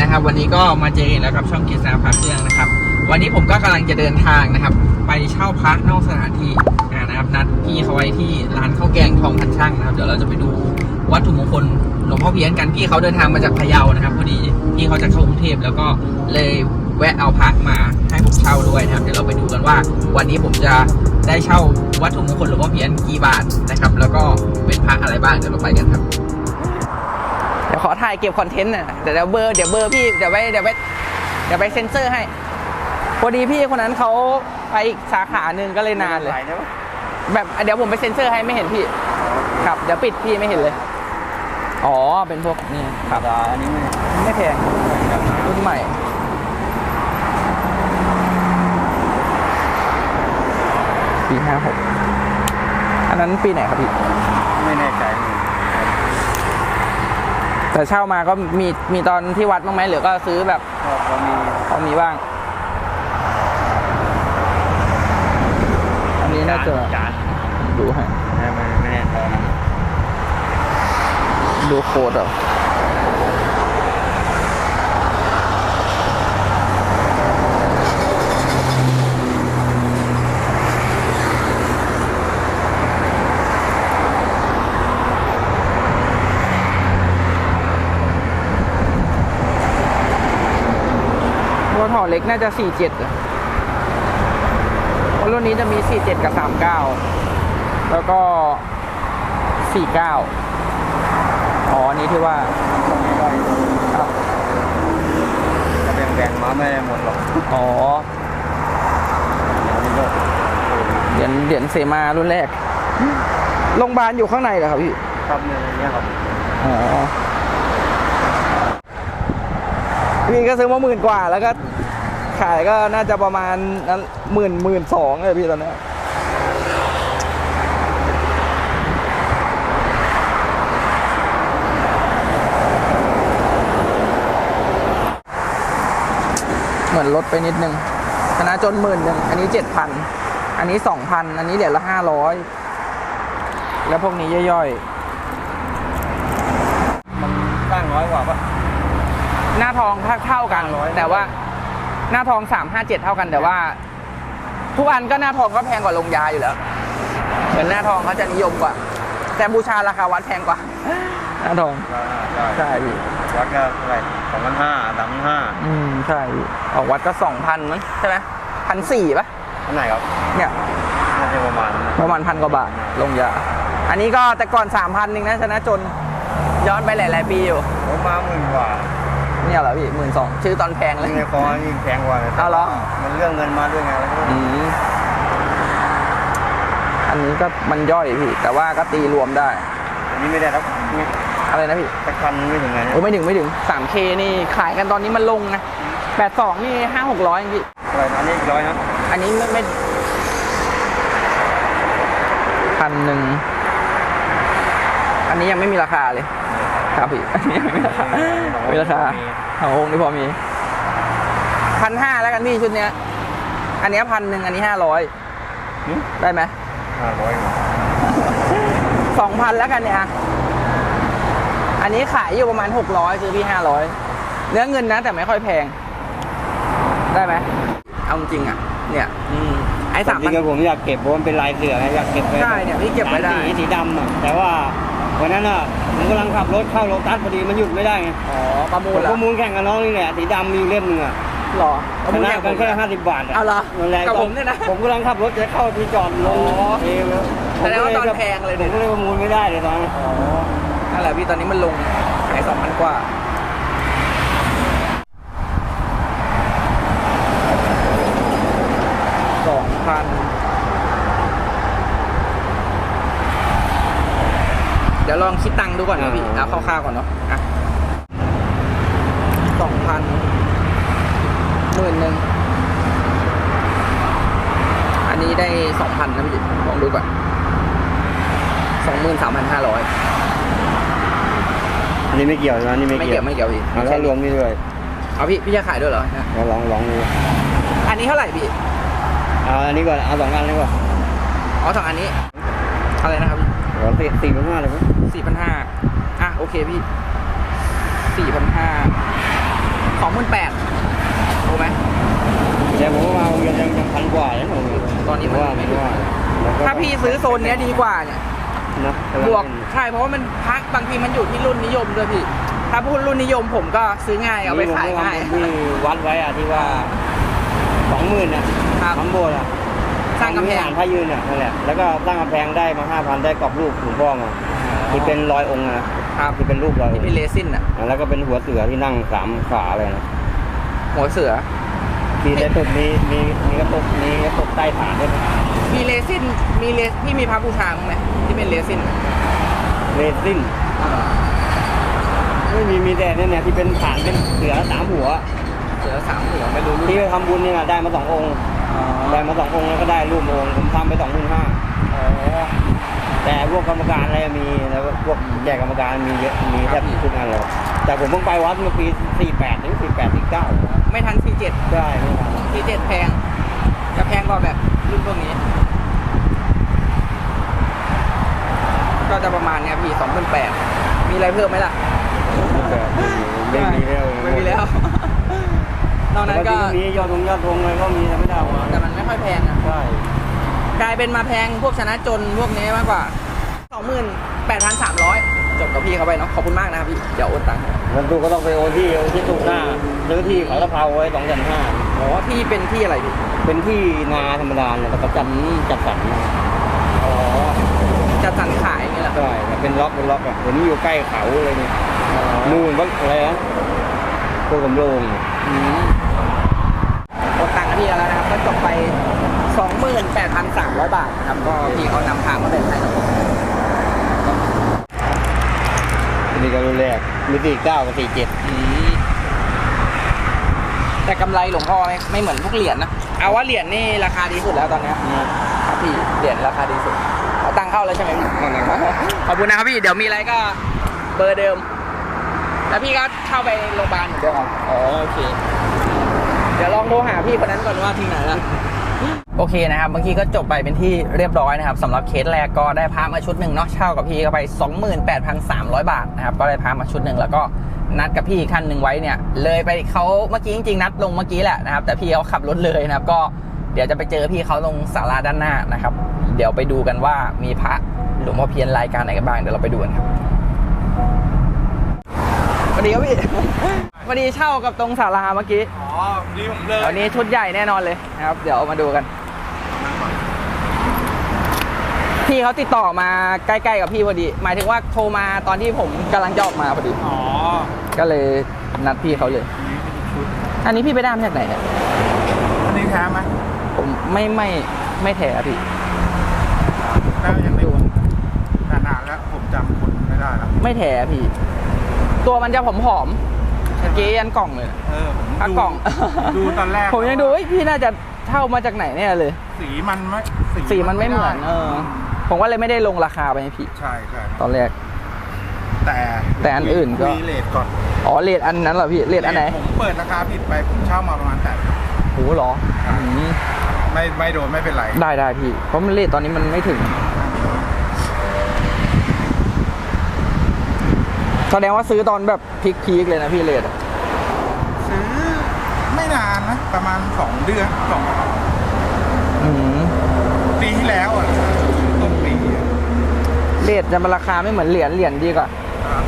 นะครับ วันนี้ก็มาเจอกันแล้วกับช่องเกษาพระเครื่องนะครับ วันนี้ผมก็กำลังจะเดินทางนะครับ ไปเช่าพระนอกสถานที่นะครับนัดพี่เขาไว้ที่ร้านข้าวแกงทองพันช่างนะครับ เดี๋ยวเราจะไปดูวัตถุมงคลหลวงพ่อเพี้ยนกันพี่เขาเดินทางมาจากพะเยานะครับพอดีพี่เขาจะเข้ากรุงเทพแล้วก็เลยแวะเอาพระมาให้ผมเช่าด้วยนะครับเดี๋ยวเราไปดูกันว่า วันนี้ผมจะได้เช่าวัตถุมงคลหลวงพ่อเพี้ยนกี่บาทนะครับ แล้วก็เป็นพระอะไรบ้างเดี๋ยวเราไปกันครับ ขอถ่ายเก็บคอนเทนต์น่ะเดี๋ยวเดี๋ยวเบอร์เดี๋ยวเบอร์พี่เดี๋ยวไปเดี๋ยวไปเดี๋ยวไปเซ็นเซอร์ให้พอดีพี่คนนั้นเขาไปอีกสาขาหนึ่งก็เลยนานเลยไหได้ปะแบบเดี๋ยวผมไปเซ็นเซอร์ให้ไม่เห็นพี่ ครับ เดี๋ยวปิดพี่ไม่เห็นเลย อ๋อ เป็นพวกนี่คครัรับบอันนี้ไม่ไม่แพงรุ่นใหม่ ปีห้าหกอันนั้นปีไหนครับพี่ ไม่แน่ใจเหมือนกัน แต่เช่ามาก็มีมีตอนที่วัดบ้างไหมหรือก็ซื้อแบบก็พอมีพอมีบ้าง อันนี้น่าจะจานดูให้ไม่ไม่ไม่แน่ใจนะดูโค้ดเหรอตั เล็กน่าจะ 47อะเพราะรุ่นนี้จะมี 47 กับ 39 แล้วก็ 49 อ๋ออันนี้ที่ว่าครับถ้าแบ่งๆมาไม่ได้หมดหรอก อ๋ออันนี้ก็เหรียญเหรียญเสมารุ่นแรก โรงพยาบาลอยู่ข้างในเหรอครับพี่ ครับเนี่ยอย่างเงี้ยครับ อ๋อพี่ก็ซื้อมาหมื่นกว่าแล้วก็ ขายก็น่าจะประมาณนั้นหมื่นหมื่นสองเลยพี่ตอนเนี้ยเหมือนลดไปนิดนึงคณะจนหมื่นหนึ่งอันนี้เจ็ดพันอันนี้สองพันอันนี้เหรียญละห้าร้อยแล้วพวกนี้ย่อยมันสร้างน้อยกว่าปะๆหน้าทองเท่ากัน500แต่ว่า หน้าทองสามห้าเจ็ดเท่ากันแต่ว่า ทุกอันก็หน้าทองก็แพงกว่าลงยาอยู่แล้วเหมือนหน้าทองเขาจะนิยมกว่า แต่บูชาราคาวัดแพงกว่า หน้าทองใช่ใช่พี่วัดก็เท่าไหร่สองพันห้าสามพันห้าอืมใช่พี่ออกวัดก็สองพันมั้งใช่ไหมพันสี่ปะอันไหนครับเนี่ยน่าจะประมาณประมาณพันกว่าบาทลงยา อันนี้ก็แต่ก่อนสามพันนึงนะชนะจนย้อนไปหลาย ๆ ปีอยู่ผมมาหมื่นกว่า เนี่ยเหรอพี่หมื่นสองชื่อตอนแพงเลยยิ่งในคอยิ่งแพงกว่าเอาเหรอ มันเรื่องเงินมาด้วยไงแล้วก็อืมอันนี้ก็มันย่อยพี่ แต่ว่าก็ตีรวมได้ อันนี้ไม่ได้รับนี่อะไรนะพี่สักพันไม่ถึงไงโอ้ไม่ถึงไม่ถึง 3K นี่ขายกันตอนนี้มันลงนะ82 นี่ 5 600เองพี่ อะไรนะอันนี้อีกร้อยนะอันนี้ไม่ไม่พันหนึ่ง อันนี้ยังไม่มีราคาเลย ครับพี่อันนี้ยังไม่มีราคาไม่มีราคาขององค์นี่พอมีพันห้าแล้วกันพี่ชุดเนี้ย อันเนี้พันหนึ่งอันนี้ห้าร้อยหึได้ไหมห้าร้อยสองพันแล้วกันเนี่ยอะอันนี้ขายอยู่ประมาณหกร้อยซื้อพี่ห้าร้อยเนื้อเงินนะแต่ไม่ค่อยแพง ได้ไหมเอาจริงๆอะ เนี่ยอืมไอ้สามจริพันงๆผมอยากเก็บเพราะมันเป็นลายเสือไงอยากเก็บไว้ใช่เนี่ยพี่เก็บไว้ได้สีสีดำอะแต่ว่า วันนั้นอะผมกำลังขับรถเข้าโลตัสพอดีมันหยุดไม่ได้ไงอ๋อประมูผลมเหรอประมูลแข่งกับน้องนี่แหละสีดำมีเล่มหนึ่งอะหรอประชมูลนะแข่งกันแค่ผมห้าสิบบาทะเอาเหรอนั่นแหละกับผมเนี่ยนะ ผมกำลังขับรถจะเข้าที่จอดลงอ๋อเองแล้วแสดงว่าตอนแพงเลยผเนี่มยก็เลยประมูลไม่ได้เลยตอนนั้น อ๋อนั่นแหละพี่ตอนนี้มันลงขายสองพันกว่า สองพัน เดี๋ยว ลองคิดตังค์ดูก่อนนะพี่เอาคร่าวๆก่อนเนาะอะสองพันหมื่นหนึ่งอันนี้ได้สองพันนะพี่ลองดูก่อนสองหมื่นสามพันห้าร้อยอันนี้ไม่เกี่ยวนะอันนี่ไม่ไม่เกี่เกี่ยยววไม่เกี่ยวพี่เอาแล้วรวมนี่ด้วยเอาพี่พี่จะขายด้วยเหรอเราลองลองดูอันนี้เท่าไหร่พี่เอาอันนี้ก่อนเอาสองอันนี้ก่อนอ๋อสองอันนี้อะไรนะครับพี่ เดี๋ยวสี่พันห้าเลยไหมสี่พันห้าอะโอเคพี่สี่พันห้าสองพันแปดถูกไหมแต่ผมว่าเอยังยังพันกว่าแล้วหนูตอนนี้ว่าไม่ว่าถ้าพี่ซื้อโซนเนี้ยดีกว่าเนี่ยบวกใช่เพราะว่ามันพักบางทีมันอยู่ที่รุ่นนิยมด้วยพี่ ถ้าพูดรุ่นนิยมผมก็ซื้อง่ายเอาไปขายง่ายที่วัดไว้อะที่ว่าสองหมื่นอะทั้งโบดอะ สร้างกำแพงผ้ายืนอะนั่นแหละแล้วก็สร้างกำแพงได้มาห้าพันได้กรอบรูปหลวงพ่อมาที่เป็นรอยองค์อะนะครับที่เป็นรูปรอยอที่งเป็นค์เลซินอะแล้วก็เป็นหัวเสือที่นั่งสามขาเลยนะหัวเสือที่ได้ตุกมีมีมีกระตุกมีกระตุกใต้ฐานด้วยนะมีเลซินมีเลพี่มีพระบูชาบ้างไหมที่เป็นเลซินเรซินไม่มีมีแต่เนี่ยเนี่ยที่เป็นฐานเป็นเสือสามหัว เสือสามหัวไม่รู้รุ่นที่ไปทำบุญนี่นะได้มาสององค์ อ๋อได้มาสององค์แล้วก็ได้รูปองค์ผมทำไปสองหมื่นห้าอ๋อแต่พวกกรรมการอะไรมีแล้วก็พวกแจกกรรมการมีเยอะมีแทบทุกงานเลยแต่ผมเพิ่งไปวัดเมื่อปี48ถึง48 49ไม่ทัน C7 ได้ไม่ทัน C7 แพงจะแพงกว่าแบบรุ่นพวกนี้ ก็จะประมาณเนี้ยพี่สองพันแปดมีอะไรเพิ่มไหมล่ะ ไม่มีแล้วไม่มีแล้ว นอกนั้นก็แล้วมียอดธงยอดธงอะไรก็มีแต่ไม่ได้เอามาแต่มันไม่ค่อยแพงอะใช่กลายเป็นมาแพงพวกชนะจนพวกนี้มากกว่าสองหมื่นแปดพันสามร้อยจบกับพี่เขาไปเนาะขอบคุณมากนะครับพี่เดี๋ยวโอนตังค์ให้มันตูก็ต้องไปโอนที่โอนที่ตุกหน้าซื้อที่เขาตะเภาไว้สองแสนห้าอ๋อพี่เป็นที่อะไรพี่เป็นที่นาธรรมดาเนี่ยแต่ก็จัดจัดสรรอ๋อจะสั่นขายอย่างเงี้ยเหรอใช่เป็นล็อกเป็นล็อกอะเห็นอยู่ใกล้เขาเลยเนี่ยนู่นวัดอะไรนะพวกกำโรง อืมโอนตังค์กับพี่แล้วนะครับก็จบไปสองหมื่นแปดพันสามร้อยบาทนะครับก็พี่เขานำทางมาเป็นไทยครับผมอันนี้ก็รุ่นแรกมีสี่เก้ากับสี่เจ็ดอืมแต่กำไรหลวงพ่อไม่ไม่เหมือนพวกเหรียญนะเอาว่าเหรียญนี่ราคาดีสุดแล้วตอนเนี้ยครับพี่เหรียญราคาดีสุดเอาตังค์เข้าแล้วใช่ไหมพี่ขอบคุณนะครับพี่เดี๋ยวมีอะไรก็เบอร์เดิม แล้วพี่ก็เข้าไปโรงพยาบาลเหมือนเดิมอ๋อโอเค เดี๋ยวลองโทรหาพี่คนนั้นก่อนว่าที่ไหนละโอเคนะครับเมื่อกี้ก็จบไปเป็นที่เรียบร้อยนะครับสำหรับเคสแรกก็ได้พามาชุดหนึ่งเนาะเช่ากับพี่ก็ไป 28,300 บาทนะครับก็ได้พามาชุดหนึ่งแล้วก็นัดกับพี่อีกท่านหนึ่งไว้เนี่ย เลยไปเขาเมื่อกี้จริงๆ นัดลงเมื่อกี้แหละนะครับแต่พี่เขาขับรถเลยนะครับ ก็เดี๋ยวจะไปเจอพี่เขาตรงศาลาด้านหน้านะครับ เดี๋ยวไปดูกันว่ามีพระหลวงพ่อเพียรรายการไหนกันบ้างเดี๋ยวเราไปดูกันครับส วัสดีครับพี่พอดีเช่ากับตรงศาลาเมื่อกี้ อ๋อดีผมเลยวันนี้ชุดใหญ่แน่นอนเลยนะครับ เดี๋ยวมาดูกัน พี่เขาติดต่อมาใกล้ๆกับพี่พอดี หมายถึงว่าโทรมาตอนที่ผมกำลังจะออกมาพอดี อ๋อ ก็เลยนัดพี่เขาเลย อันนี้พี่ไปได้มาจากไหนเนี่ยอันนี้แท้ไหมผมไม่ไม่ไม่แถพี่ได้ยังไม่วนแต่นานแล้วผมจำคนไม่ได้แล้ว ไม่แถพี่ ตัวมันจะผอมๆเมื่อกี้ยันกล่องเลยเออผมอะดูกล่อง ดูตอนแรกผมยังดูเอ้ยพี่น่าจะเท่ามาจากไหนเนี่ยเลย สีมันไม่สีมันไม่เหมือน เออ ผมก็เลยไม่ได้ลงราคาไปให้พี่ ใช่ใช่ตอนแรก แต่แต่อันอื่นก็คุยเลทก่อนอ๋อเลทอันนั้นเหรอพี่เลทอันไหนผมเปิดราคาผิดไปผมเช่ามาประมาณแต่โหเหรออืมไม่ไม่โดนไม่เป็นไร ได้ได้พี่ เพราะมันเลทตอนนี้มันไม่ถึง แสดงว่าซื้อตอนแบบพีคพีคๆเลยนะพี่เลทอะซื้อไม่นานนะ ประมาณสองเดือนสองอืมปีที่แล้วอะต้นปีอะเลทจะมันราคาไม่เหมือนเหรียญเหรียญดีกว่าครับ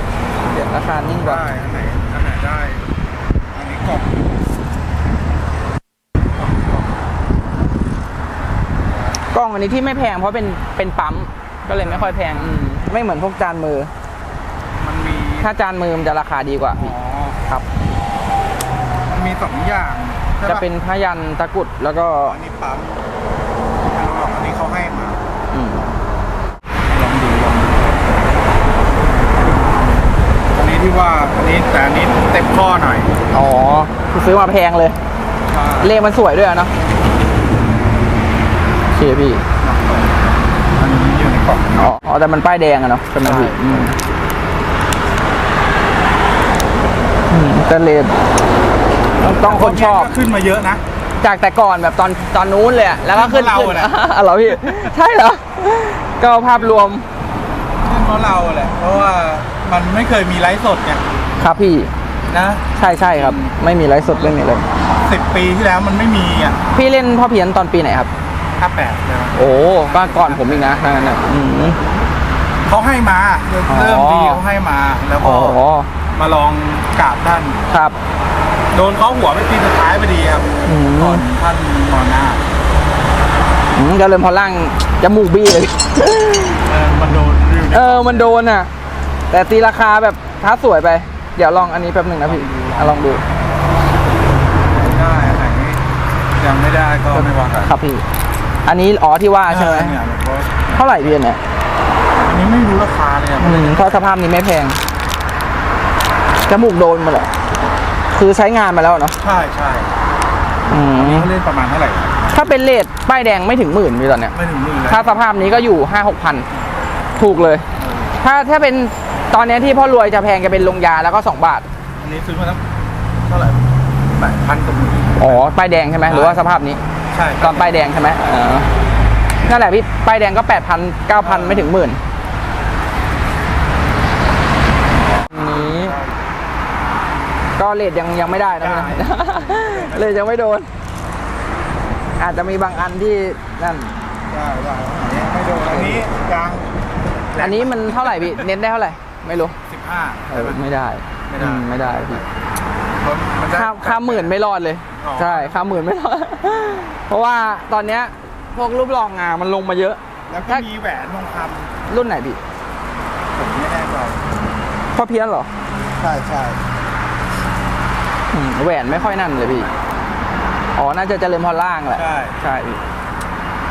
เหรียญราคานิ่งกว่าได้อันไหนอันไหนได้ อันนี้กล่องกล้องอันนี้ที่ไม่แพงเพราะเป็นเป็นปั๊มก็เลยไม่ค่อยแพงอืมไม่เหมือนพวกจานมือมันมี ถ้าจานมือมันจะราคาดีกว่าอ๋อครับมันมีสองอย่างใช่จะปเป็นพยันตะกรุดแล้วก็อันนี้ปั๊มไม่รู้หรอกอันนี้เขาให้มาอืมลองดูลองดูอันนี้ที่ว่าอันนี้แต่อันนี้เต็มข้อหน่อยอ๋อคือซื้อมาแพงเลย เลขมันสวยด้วยอะเนาะโอเคพี่อันนี้อยู่ในกล่องอ๋ออ๋อแต่มันป้ายแดงอะเนาะใช่ไหมพี่ใช่ อืมอืมแต่เลทต้องต้องคนชอบ ก็ขึ้นมาเยอะนะ จากแต่ก่อนแบบตอนตอนนู้นเลยอะแล้วก็ขึ้นเราขึ้นอะนะอ๋อเหรอพี่ ใช่เหรอ ก็ภาพรวมขึ้นเพราะเราแหละ เพราะว่ามันไม่เคยมีไลฟ์สดเนี่ยครับพี่ นะใช่ใช่ครับ ไม่มีไลฟ์สดไม่มีเลย สิบปีที่แล้วมันไม่มีอะพี่เล่นพ่อเพียนตอนปีไหนครับปห้าแปดเลยโอ้ก็ก่อนผมอีกนะนั่นน่ะอืม เขาให้มา เริ่มอ๋อเริ่มดีเขาให้มา แล้วอ๋ก็อ มาลองกราบท่าน ครับ โดนเขาหัวไปปีสุดท้ายพอดีครับอืม ก่อนท่านนอนหน้าอืมเจริญพอล่างจมูกบี้เลย เออมันโดนริ้วเออ มันโดนอะ แต่ตีราคาแบบท้าสวยไป เดี๋ยวลองอันนี้แป๊บหนึ่งนะพี่อะลองดูได้ไหนยังไม่ได้ก็ไม่ว่ากันครับพี่ อันนี้อ๋อที่ว่าใช่ไหมเออเนี่ยเพราะเท่าไหร่พี่อันเนี่ยอันนี้ไม่รู้ราคาเลยอะอืมเพราะสภาพนี้ไม่แพง จมูกโดนมาเหรอคือใช้งานมาแล้วเนาะใช่ใช่อืมเขาเล่นประมาณเท่าไหร่ ถ้าเป็นเลทป้ายแดงไม่ถึงหมื่นพี่ตอนเนี้ยไม่ถึงหมื่นเลยถ้าสภาพนี้ก็อยู่ห้าหกพันถูกเลย ถ้าถ้าเป็นตอนเนี้ยที่พ่อรวยจะแพงจะเป็นลงยาแล้วก็สองบาท อันนี้ซื้อมาตั้งเท่าไหร่แปดพันกว่าหมื่นอ๋อป้ายแดงใช่ไหมหรือว่าสภาพนี้ ใช่ตอนป้ายแดงใช่ไหมเออนั่นแหละพี่ป้ายแดงก็แปดพันเก้าพันไม่ถึงหมื่นนี้ เลทยังยังไม่ได้นะพี่นะเลทยังไม่โดน อาจจะมีบางอันที่นั่นได้ได้ไม่โดนอันนี้ยางอันนี้มันเท่าไหร่พี่เน้นได้เท่าไหร่ไม่รู้สิบห้าเออไม่ได้ไม่ได้อืไม่ได้พี่มันจะค่าค่าหมื่นไม่รอดเลยอ๋อใช่ค่าหมื่นไม่รอด เพราะว่าตอนเนี้ยพวกรูปรองงานมันลงมาเยอะ แล้วก็มีแหวนทองครุ่นไหนพี่ำผมไม่แน่ใจพ่อเพี้ยนเหรอ ใช่ใช่อืม แหวนไม่ค่อยนั่นเลยพี่ อ๋อ น่าจะเจริญพอล่างแหละ ใช่ใช่พี่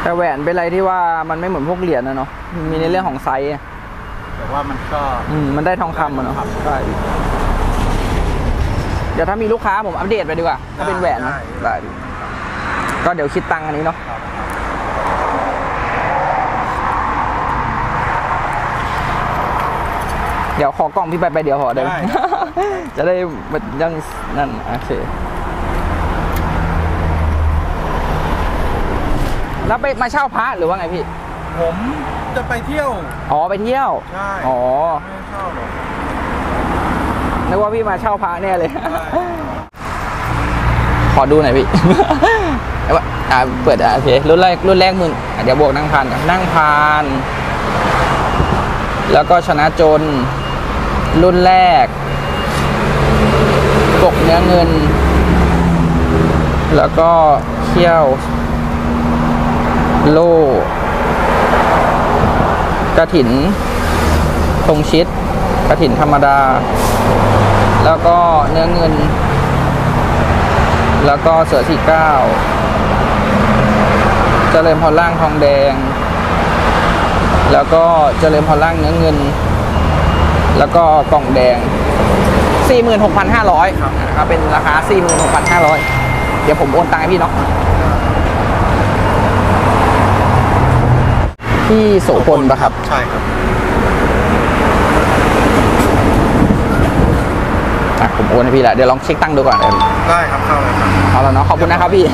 แต่แหวนเป็นอะไรที่ว่ามันไม่เหมือนพวกเหรียญนะเนาะ มีในเรื่องของไซส์อะแต่ว่ามันก็ อืมมันได้ทองคำอะเนาะ ใช่พี่เดี๋ยวถ้ามีลูกค้าผมอัปเดตไปดีกว่า ถ้าเป็นแหวนนะ ได้พี่ก็เดี๋ยวคิดตังค์อันนี้เนาะ ครับเดี๋ยวขอกล่องพี่ไปไปเดี๋ยวพอได้ไหม ได้ จะได้มันยังนั่น โอเคแล้วไปมาเช่าพระหรือว่าไงพี่ ผมจะไปเที่ยว อ๋อไปเที่ยว ใช่อ๋อไม่ได้เช่าหรอกนึกว่าพี่มาเช่าพระแน่เลยใช่ขอดูหน่อยพี่เอาวะอ่าเปิดอะโอเครุ่นแรกรุ่นแรกหมื่นอะเดี๋ยวบวกนั่งพันก่อนนั่งพันแล้วก็ชนะจน รุ่นแรก กกเนื้อเงิน แล้วก็เขี้ยว โล่กระถินธงชิดกระถินธรรมดา แล้วก็เนื้อเงิน แล้วก็เสือสี่เก้าเจริญพรล่างทองแดง แล้วก็เจริญพรล่างเนื้อเงิน แล้วก็กล่องแดง 46,500นะครับเป็นราคา 46,500 เดี๋ยวผมโอนตังค์ให้พี่เนาะพี่โสพลปะครับ ใช่ครับอะผมโอนให้พี่ละเดี๋ยวลองเช็คตังค์ดูก่อนเลยได้ครับเข้าเลยครับ เอาแล้วเนาะขอบคุณนะครับพี่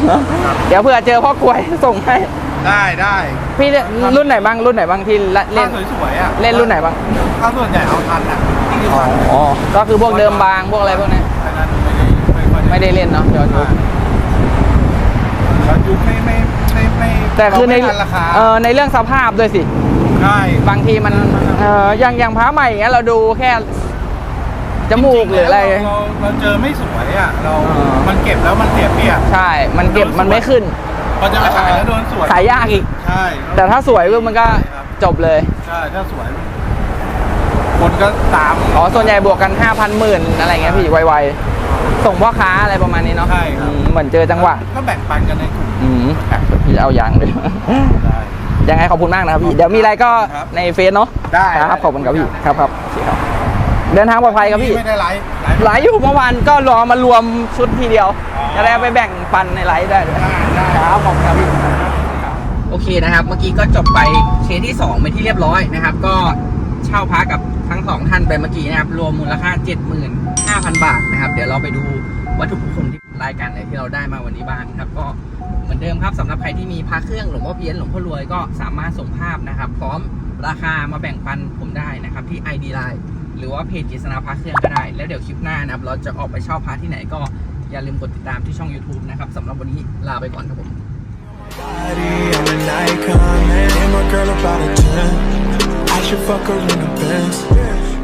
ครับ เดี๋ยวเผื่อเจอพ่อกลวยส่งให้ได้ได้พี่เล่นรุ่นไหนบ้างรุ่นไหนบ้างที่เล่นเล่นสวยๆอะเล่นรุ่นไหนบ้างถ้าส่วนใหญ่เอาทันอะที่ทัน อ๋อ ก็คือพวกเดิมบางพวกอะไรพวกนี้อันนั้นไม่ได้ไม่ค่อยไม่ได้เล่นเนาะเดี๋ยวดูแล้วยุคไม่ไม่ไม่ไม่แต่คือในเราไม่ทันราคาเออในเรื่องสภาพด้วยสิใช่บางทีมันเอออย่างอย่างพระใหม่อย่างเงี้ยเราดูแค่จมูกหรืออะไรจงๆแล้วเราเราเจอไม่สวยอะเราเออมันเก็บแล้วมันเสียเปรียบใช่ มันเก็บมันไม่ขึ้นพอจะไปขายแล้วโดนสวยขายยากอีก ใช่ แต่ถ้าสวยปุ๊บมันก็ใช่ครับจบเลย ใช่ ถ้าสวย คนก็ตามอ๋อ ส่วนใหญ่บวกกัน 5,000หมื่นอะไรเงี้ยพี่ไวๆ ส่งพ่อค้าอะไรประมาณนี้เนาะใช่ครับ อืมเหมือนเจอจังหวะก็แบ่งปันกันในกลุ่มอืมอะพี่เอายางเลยได้ ยังไงขอบคุณมากนะครับพี่ เดี๋ยวมีอะไรก็ครับในเฟซเนาะได้ครับ ขอบคุณครับพี่ ครับครับโอเคครับ เดินทางปลอดภัยครับพี่ ไม่ได้ไลฟ์ไลฟ์หลายอยู่เมื่อวานก็รอมารวมชุดทีเดียวอ๋อ จะได้เอาไปแบ่งปันในไลฟ์ได้ด้วย ได้ได้ครับขอบคุณครับพี่ โอเคนะครับ เมื่อกี้ก็จบไปเคสที่2ไปที่เรียบร้อยนะครับ ก็เช่าพักกับทั้งสองท่านไปเมื่อกี้นะครับ รวมมูลค่า 75,000 บาทนะครับ เดี๋ยวเราไปดูวัตถุมงคลที่รายการไหนที่เราได้มาวันนี้บ้างครับ ก็เหมือนเดิมครับสำหรับใครที่มีพระเครื่องหลวงพ่อเพี้ยนหลวงพ่อรวยก็สามารถส่งภาพนะครับ พร้อมราคามาแบ่งปันผมได้นะครับ ที่ ID Line หรือว่าเพจกิษณาพระเครื่องก็ได้ แล้วเดี๋ยวคลิปหน้านะครับ เราจะออกไปเช่าพระที่ไหนก็อย่าลืมกดติดตามที่ช่อง YouTube นะครับสำหรับวันนี้ลาไปก่อนครับผม Body, I'm an icon, man. And my girl about a 10. should fuck her in the Benz.